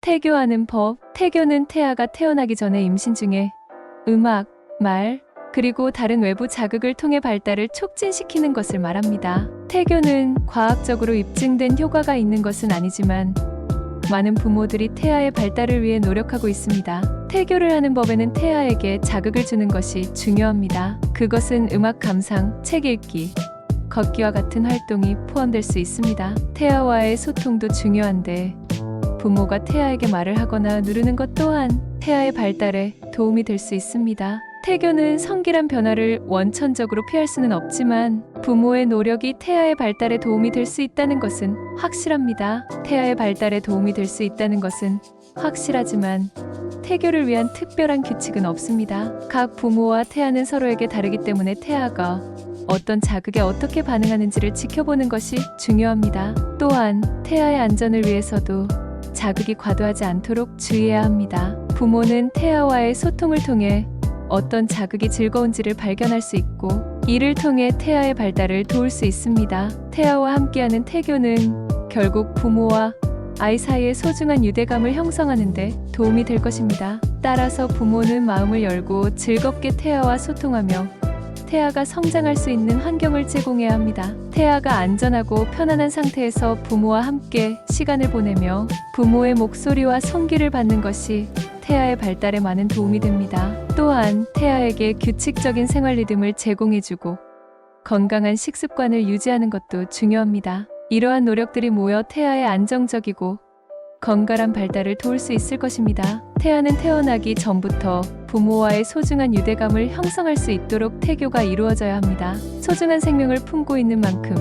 태교하는 법. 태교는 태아가 태어나기 전에 임신 중에 음악, 말, 그리고 다른 외부 자극을 통해 발달을 촉진시키는 것을 말합니다. 태교는 과학적으로 입증된 효과가 있는 것은 아니지만 많은 부모들이 태아의 발달을 위해 노력하고 있습니다. 태교를 하는 법에는 태아에게 자극을 주는 것이 중요합니다. 그것은 음악 감상, 책 읽기, 걷기와 같은 활동이 포함될 수 있습니다. 태아와의 소통도 중요한데 부모가 태아에게 말을 하거나 누르는 것 또한 태아의 발달에 도움이 될 수 있습니다. 태교는 성질한 변화를 원천적으로 피할 수는 없지만 부모의 노력이 태아의 발달에 도움이 될 수 있다는 것은 확실합니다. 태아의 발달에 도움이 될 수 있다는 것은 확실하지만 태교를 위한 특별한 규칙은 없습니다. 각 부모와 태아는 서로에게 다르기 때문에 태아가 어떤 자극에 어떻게 반응하는지를 지켜보는 것이 중요합니다. 또한 태아의 안전을 위해서도 자극이 과도하지 않도록 주의해야 합니다. 부모는 태아와의 소통을 통해 어떤 자극이 즐거운지를 발견할 수 있고 이를 통해 태아의 발달을 도울 수 있습니다. 태아와 함께하는 태교는 결국 부모와 아이 사이의 소중한 유대감을 형성하는데 도움이 될 것입니다. 따라서 부모는 마음을 열고 즐겁게 태아와 소통하며 태아가 성장할 수 있는 환경을 제공해야 합니다. 태아가 안전하고 편안한 상태에서 부모와 함께 시간을 보내며 부모의 목소리와 손길을 받는 것이 태아의 발달에 많은 도움이 됩니다. 또한 태아에게 규칙적인 생활 리듬을 제공해주고 건강한 식습관을 유지하는 것도 중요합니다. 이러한 노력들이 모여 태아의 안정적이고 건강한 발달을 도울 수 있을 것입니다. 태아는 태어나기 전부터 부모와의 소중한 유대감을 형성할 수 있도록 태교가 이루어져야 합니다. 소중한 생명을 품고 있는 만큼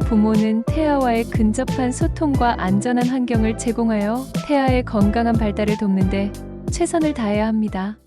부모는 태아와의 근접한 소통과 안전한 환경을 제공하여 태아의 건강한 발달을 돕는데 최선을 다해야 합니다.